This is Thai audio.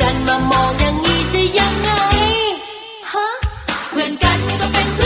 ดันมามองอย่างนี้จะยังไงฮะเพื่อนกันก็เป็นเพื่อน